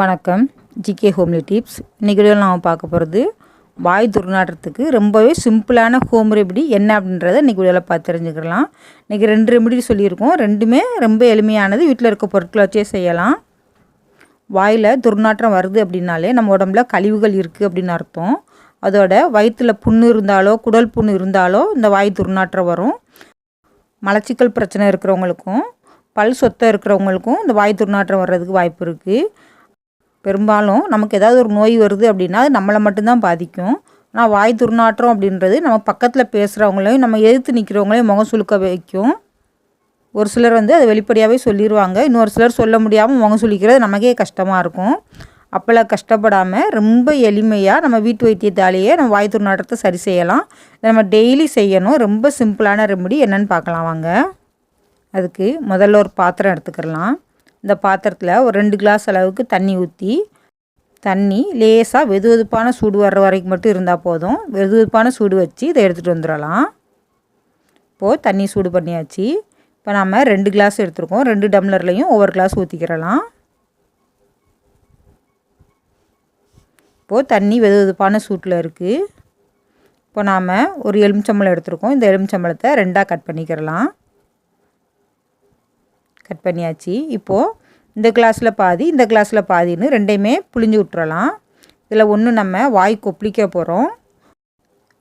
வணக்கம். GK homely tips இன்றைக்கி வீடியோவில் நாம் பார்க்க போகிறது வாய் துர்நாற்றத்துக்கு ரொம்பவே சிம்பிளான ஹோம் ரெமெடி என்ன அப்படின்றத இன்றைக்கி வீடியோவில் பார்த்து தெரிஞ்சுக்கலாம். இன்றைக்கி ரெண்டு ரெமெடி சொல்லியிருக்கோம். ரெண்டுமே ரொம்ப எளிமையானது. வீட்டில் இருக்க பொருட்களை வச்சே செய்யலாம். வாயில் துர்நாற்றம் வருது அப்படின்னாலே நம்ம உடம்புல கழிவுகள் இருக்குது அப்படின்னு அர்த்தம். அதோட வயிற்றில் புண்ணு இருந்தாலோ குடல் புண்ணு இருந்தாலோ இந்த வாய் துர்நாற்றம் வரும். மலச்சிக்கல் பிரச்சனை இருக்கிறவங்களுக்கும் பல் சொத்தம் இருக்கிறவங்களுக்கும் இந்த வாய் துர்நாற்றம் வர்றதுக்கு வாய்ப்பு இருக்குது பெரும்பாலும் நமக்கு ஏதாவது ஒரு நோய் வருது அப்படின்னா அது நம்மளை மட்டும்தான் பாதிக்கும். ஆனால் வாய் துர்நாற்றம் அப்படின்றது நம்ம பக்கத்தில் பேசுகிறவங்களையும் நம்ம எதிர்த்து நிற்கிறவங்களையும் முகம் சுழுக்க வைக்கும். ஒரு சிலர் வந்து அதை வெளிப்படையாகவே சொல்லிடுவாங்க இன்னொரு சிலர் சொல்ல முடியாமல் முகம் சுழிக்கிறது நமக்கே கஷ்டமாக இருக்கும். அப்போல்லாம் கஷ்டப்படாமல் ரொம்ப எளிமையாக நம்ம வீட்டு வைத்தியத்தாலேயே நம்ம வாய் துர்நாற்றத்தை சரி செய்யலாம். இதை நம்ம டெய்லி செய்யணும். ரொம்ப சிம்பிளான ரெமெடி என்னென்னு பார்க்கலாம் வாங்க. அதுக்கு முதல்ல ஒரு பாத்திரம் எடுத்துக்கிடலாம் இந்த பாத்திரத்தில் ஒரு ரெண்டு கிளாஸ் அளவுக்கு தண்ணி ஊற்றி தண்ணி லேசாக வெது வெதுப்பான சூடு வர்ற வரைக்கும் மட்டும் இருந்தால் போதும். வெது வெதுப்பான சூடு வச்சு இதை எடுத்துகிட்டு வந்துடலாம். இப்போது தண்ணி சூடு பண்ணியாச்சு. இப்போ நம்ம ரெண்டு கிளாஸ் எடுத்துருக்கோம். ரெண்டு டம்ளர்லேயும் ஒவ்வொரு கிளாஸ் ஊற்றிக்கிறலாம் இப்போது தண்ணி வெது வெதுப்பான சூட்டில் இருக்குது இப்போ நாம் ஒரு எலுமிச்சம்பழம் எடுத்துருக்கோம். இந்த எலுமிச்சம்பழத்தை ரெண்டாக கட் பண்ணிக்கிறலாம். கட் பண்ணியாச்சு. இப்போது இந்த கிளாஸில் பாதி இந்த கிளாஸில் பாதின்னு ரெண்டையுமே புளிஞ்சு விட்டுறலாம். இதில் ஒன்று நம்ம வாய் கொப்பளிக்க போகிறோம்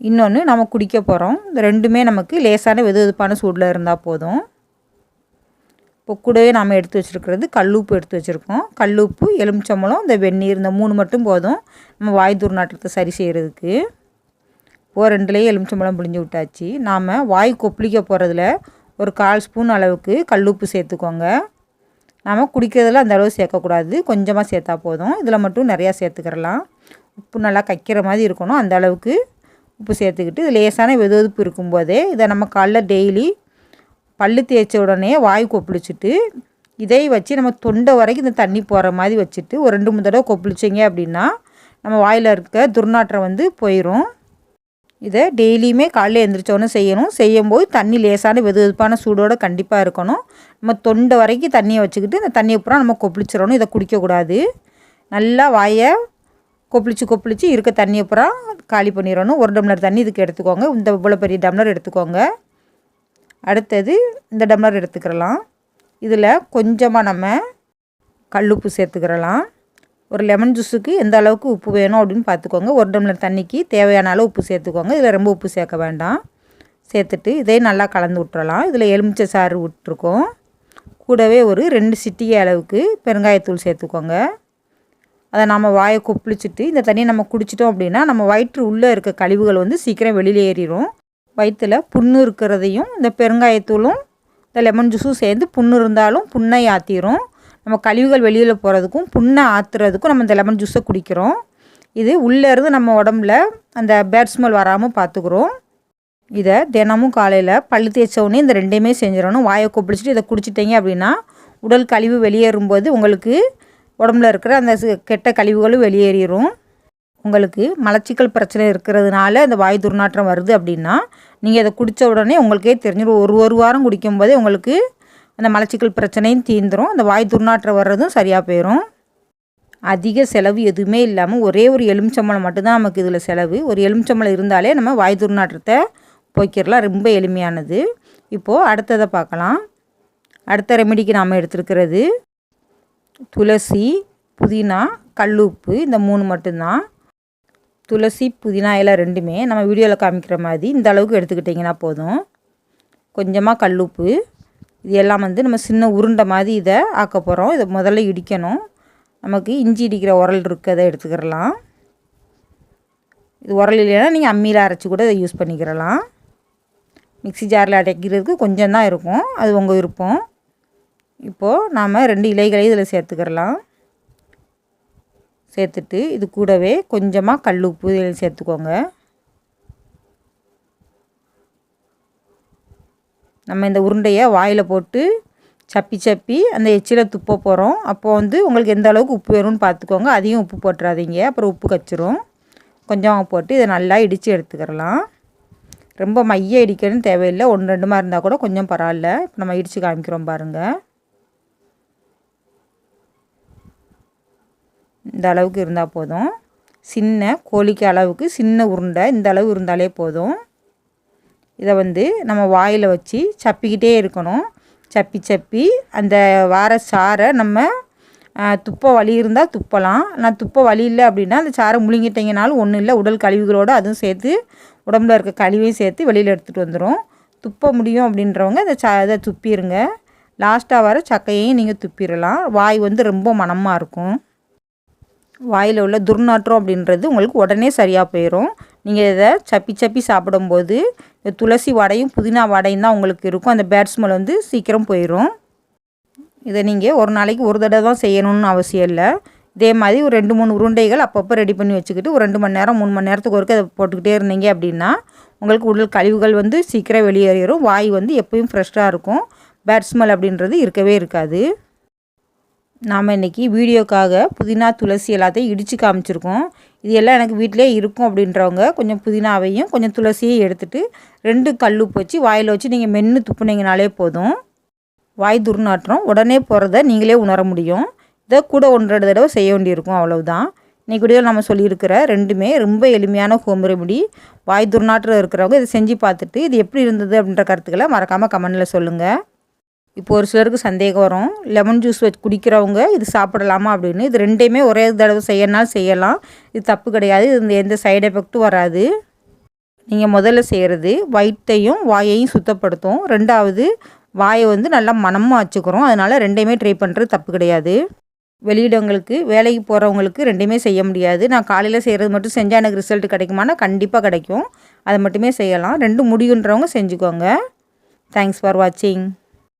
இன்னொன்று நம்ம குடிக்க போகிறோம் இந்த ரெண்டுமே நமக்கு லேசான வெது வெதுப்பான சூடில் இருந்தால் போதும். இப்போ கூடவே நாம் எடுத்து வச்சுருக்கிறது கல்லுப்பு எடுத்து வச்சுருக்கோம். கல்லுப்பு எலுமிச்சம்பழம் இந்த வெந்நீர் இந்த மூணு மட்டும் போதும். நம்ம வாய் துர்நாற்றத்தை சரி செய்கிறதுக்கு இப்போ ரெண்டுலேயும் எலுமிச்சம்பழம் புளிஞ்சு விட்டாச்சு. நாம் வாய் கொப்பளிக்க போகிறதுல ஒரு கால் ஸ்பூன் அளவுக்கு கல்லுப்பு சேர்த்துக்கோங்க. நாம் குடிக்கிறதுல அந்த அளவு சேர்க்கக்கூடாது. கொஞ்சமாக சேர்த்தா போதும். இதில் மட்டும் நிறையா சேர்த்துக்கிறலாம். உப்பு நல்லா கைக்கிற மாதிரி இருக்கணும். அந்த அளவுக்கு உப்பு சேர்த்துக்கிட்டு இது லேசான வெதுவெதுப்பு இருக்கும்போதே இதை நம்ம காலைல டெய்லி பல்லு தேய்ச்ச உடனே வாய் கொப்பளிச்சுட்டு இதை வச்சு நம்ம தொண்டை வரைக்கும் இந்த தண்ணி போகிற மாதிரி வச்சுட்டு ஒரு ரெண்டு மூணு தடவை கொப்பளிச்சிங்க அப்படின்னா நம்ம வாயில் இருக்க துர்நாற்றம் வந்து போயிடும் இதை டெய்லியுமே காலையில் எழுந்திரிச்சோன்னு செய்யணும். செய்யும்போது தண்ணி லேசான வெது வெதுப்பான சூடோடு கண்டிப்பாக இருக்கணும். நம்ம தொண்டை வரைக்கும் தண்ணியை வச்சுக்கிட்டு இந்த தண்ணியை அப்புறம் நம்ம கொப்பளிச்சிடணும். இதை குடிக்கக்கூடாது நல்லா வாயை கொப்பளிச்சு கொப்பளிச்சு இருக்க தண்ணியை அப்புறம் காலி பண்ணிடணும். ஒரு டம்ளர் தண்ணி இதுக்கு எடுத்துக்கோங்க. இந்த இவ்வளோ பெரிய டம்ளர் எடுத்துக்கோங்க. அடுத்தது இந்த டம்ளர் எடுத்துக்கிறலாம். இதில் கொஞ்சமாக நம்ம கல்லுப்பு சேர்த்துக்கிறலாம். ஒரு லெமன் ஜூஸுக்கு எந்த அளவுக்கு உப்பு வேணும் அப்படின்னு பார்த்துக்கோங்க. ஒரு டம்ளர் தண்ணிக்கு தேவையான அளவு உப்பு சேர்த்துக்கோங்க. இதில் ரொம்ப உப்பு சேர்க்க வேண்டாம். சேர்த்துட்டு இதே நல்லா கலந்து விட்டுறலாம். இதில் எலுமிச்சை சாறு விட்டுருக்கோம். கூடவே ஒரு ரெண்டு சிட்டிகை அளவுக்கு பெருங்காயத்தூள் சேர்த்துக்கோங்க. அதை நம்ம வாயை கொப்பளிச்சுட்டு இந்த தண்ணியை நம்ம குடிச்சிட்டோம் அப்படின்னா நம்ம வயிற்று உள்ளே இருக்க கழிவுகள் வந்து சீக்கிரம் வெளியில் ஏறிடும் வயிற்றில் புண்ணு இருக்கிறதையும் இந்த பெருங்காயத்தூளும் இந்த லெமன் ஜூஸும் சேர்ந்து புண்ணு இருந்தாலும் புண்ணை ஆற்றிடும் நம்ம கழிவுகள் வெளியில் போகிறதுக்கும் புண்ணை ஆற்றுறதுக்கும் நம்ம இந்த லெமன் ஜூஸை குடிக்கிறோம். இது உள்ளேருந்து நம்ம உடம்புல அந்த பேட் ஸ்மெல் வராமல் பார்த்துக்குறோம் இதை தினமும் காலையில் பல்லு தேய்ச்சவுடனே இந்த ரெண்டையுமே செஞ்சிடணும். வாயை கொப்பிடிச்சிட்டு இதை குடிச்சிட்டிங்க அப்படின்னா உடல் கழிவு வெளியேறும்போது உங்களுக்கு உடம்புல இருக்கிற அந்த கெட்ட கழிவுகளும் வெளியேறிடும் உங்களுக்கு மலச்சிக்கல் பிரச்சனை இருக்கிறதுனால அந்த வாய் துர்நாற்றம் வருது அப்படின்னா நீங்கள் இதை குடித்த உடனே உங்களுக்கே தெரிஞ்சிடும் ஒரு ஒரு வாரம் குடிக்கும்போதே உங்களுக்கு அந்த மலச்சிக்கல் பிரச்சனையும் தீந்துடும் அந்த வாய் துர்நாற்றம் வர்றதும் சரியாக போயிடும் அதிக செலவு எதுவுமே இல்லாமல் ஒரே ஒரு எலுமிச்சம்பழம் மட்டும்தான் நமக்கு இதில் செலவு. ஒரு எலுமிச்சம்பழம் இருந்தாலே நம்ம வாய் துர்நாற்றத்தை போய்க்கிறலாம் ரொம்ப எளிமையானது. இப்போது அடுத்ததை பார்க்கலாம். அடுத்த ரெமெடிக்கு நாம் எடுத்துருக்கிறது துளசி புதினா கல்லுப்பு இந்த மூணு மட்டும்தான். துளசி புதினா எல்லாம் ரெண்டுமே நம்ம வீடியோவில் காமிக்கிற மாதிரி இந்த அளவுக்கு எடுத்துக்கிட்டிங்கன்னா போதும். கொஞ்சமாக கல்லுப்பு இது எல்லாம் வந்து நம்ம சின்ன உருண்டை மாதிரி இதை ஆக்க போகிறோம் இதை முதல்ல இடிக்கணும். நமக்கு இஞ்சி இடிக்கிற உரல் இருக்குது அதை எடுத்துக்கிறலாம் இது உரல் இல்லைன்னா நீங்கள் அம்மியில் அரைச்சி கூட இதை யூஸ் பண்ணிக்கிறலாம் மிக்சி ஜாரில் அடைக்கிறதுக்கு கொஞ்சம் தான் இருக்கும். அது உங்கள் விருப்பம். இப்போது நாம் ரெண்டு இலைகளை இதில் சேர்த்துக்கிறலாம் சேர்த்துட்டு இது கூடவே கொஞ்சமாக கல் உப்பு இதில் சேர்த்துக்கோங்க. நம்ம இந்த உருண்டையை வாயில் போட்டு சப்பி சப்பி அந்த எச்சில் துப்ப போகிறோம் அப்போது வந்து உங்களுக்கு எந்த அளவுக்கு உப்பு வேணும்னு பார்த்துக்கோங்க அதையும் உப்பு போட்டுறாதீங்க. அப்புறம் உப்பு கச்சிரும். கொஞ்சம் போட்டு இதை நல்லா இடித்து எடுத்துக்கிறலாம். ரொம்ப மைய இடிக்கணும்னு தேவையில்லை. ஒன்று ரெண்டு மாதிரி இருந்தால் கூட கொஞ்சம் பரவாயில்ல. இப்போ நம்ம இடித்து காமிக்கிறோம் பாருங்கள் இந்த அளவுக்கு இருந்தால் போதும். சின்ன கோழிக்கு அளவுக்கு சின்ன உருண்டை இந்த அளவு இருந்தாலே போதும். இதை வந்து நம்ம வாயில் வச்சு சப்பிக்கிட்டே இருக்கணும். சப்பி சப்பி. அந்த வார சாரை நம்ம துப்ப வலி இருந்தால் துப்பலாம். நான் துப்ப வலி இல்லை அப்படின்னா அந்த சாரை முழுங்கிட்டிங்கனாலும் ஒன்றும் இல்லை. உடல் கழிவுகளோடு அதுவும் சேர்த்து உடம்புல இருக்க கழிவையும் சேர்த்து வெளியில் எடுத்துகிட்டு வந்துடும் துப்ப முடியும் அப்படின்றவங்க அந்த ச இதை துப்பிடுங்க லாஸ்ட்டாக வர சக்கையையும் நீங்கள் துப்பிடலாம் வாய் வந்து ரொம்ப மனமாக இருக்கும். வாயில் உள்ள துர்நாற்றம் அப்படின்றது உங்களுக்கு உடனே சரியாக போயிடும் நீங்கள் இதை சப்பி சப்பி சாப்பிடும்போது துளசி வடையும் புதினா வடையும் தான் உங்களுக்கு இருக்கும். அந்த பேட் ஸ்மெல் வந்து சீக்கிரம் போயிடும் இதை நீங்கள் ஒரு நாளைக்கு ஒரு தடவை தான் செய்யணும்னு அவசியம் இல்லை. இதே மாதிரி ஒரு ரெண்டு மூணு உருண்டைகள் அப்பப்போ ரெடி பண்ணி வச்சுக்கிட்டு ஒரு ரெண்டு மணி நேரம் மூணு மணி நேரத்துக்கு ஒருக்க அதை போட்டுக்கிட்டே இருந்தீங்க அப்படின்னா உங்களுக்கு உடல் கழிவுகள் வந்து சீக்கிரம் வெளியேறிடும் வாய் வந்து எப்போயும் ஃப்ரெஷ்ஷாக இருக்கும். பேட் ஸ்மெல் அப்படின்றது இருக்கவே இருக்காது. நாம் இன்றைக்கி வீடியோக்காக புதினா துளசி எல்லாத்தையும் இடித்து காமிச்சிருக்கோம். இது எல்லாம் எனக்கு வீட்டிலே இருக்கும் அப்படின்றவங்க கொஞ்சம் புதினாவையும் கொஞ்சம் துளசியையும் எடுத்துகிட்டு ரெண்டு கல் வச்சு வாயில் வச்சு நீங்கள் மென்று துப்புனீங்கனாலே போதும். வாய் துர்நாற்றம். உடனே போகிறத நீங்களே உணர முடியும். இதை கூட ஒன்றரை தடவை செய்ய வேண்டியிருக்கும். அவ்வளவுதான். இன்றைக்கி வீடியோ நம்ம சொல்லியிருக்கிற ரெண்டுமே ரொம்ப எளிமையான ஹோம் ரெமிடி வாய் துர்நாற்றம் இருக்கிறவங்க இதை செஞ்சு பார்த்துட்டு இது எப்படி இருந்தது அப்படின்ற கருத்துக்களை மறக்காமல் கமெண்டில் சொல்லுங்கள் இப்போ ஒரு சிலருக்கு சந்தேகம் வரும். லெமன் ஜூஸ் வச்சு குடிக்கிறவங்க இது சாப்பிடலாமா அப்படின்னு. இது ரெண்டையுமே ஒரே தடவை செய்யணும்னாலும் செய்யலாம். இது தப்பு கிடையாது. இது எந்த சைடு எஃபெக்ட்டும் வராது. நீங்கள் முதல்ல செய்கிறது வயிற்றையும் வாயையும் சுத்தப்படுத்தும். ரெண்டாவது வாயை வந்து நல்லா மனமாக வச்சுக்கிறோம் அதனால் ரெண்டையுமே ட்ரை பண்ணுறது தப்பு கிடையாது. வெளியிடவங்களுக்கு வேலைக்கு போகிறவங்களுக்கு ரெண்டுமே செய்ய முடியாது. நான் காலையில் செய்கிறது மட்டும் செஞ்சால் எனக்கு ரிசல்ட் கிடைக்குமானா கண்டிப்பாக கிடைக்கும். அதை மட்டுமே செய்யலாம். ரெண்டு முடியுன்றவங்க செஞ்சுக்கோங்க. தேங்க்ஸ் ஃபார் வாட்சிங்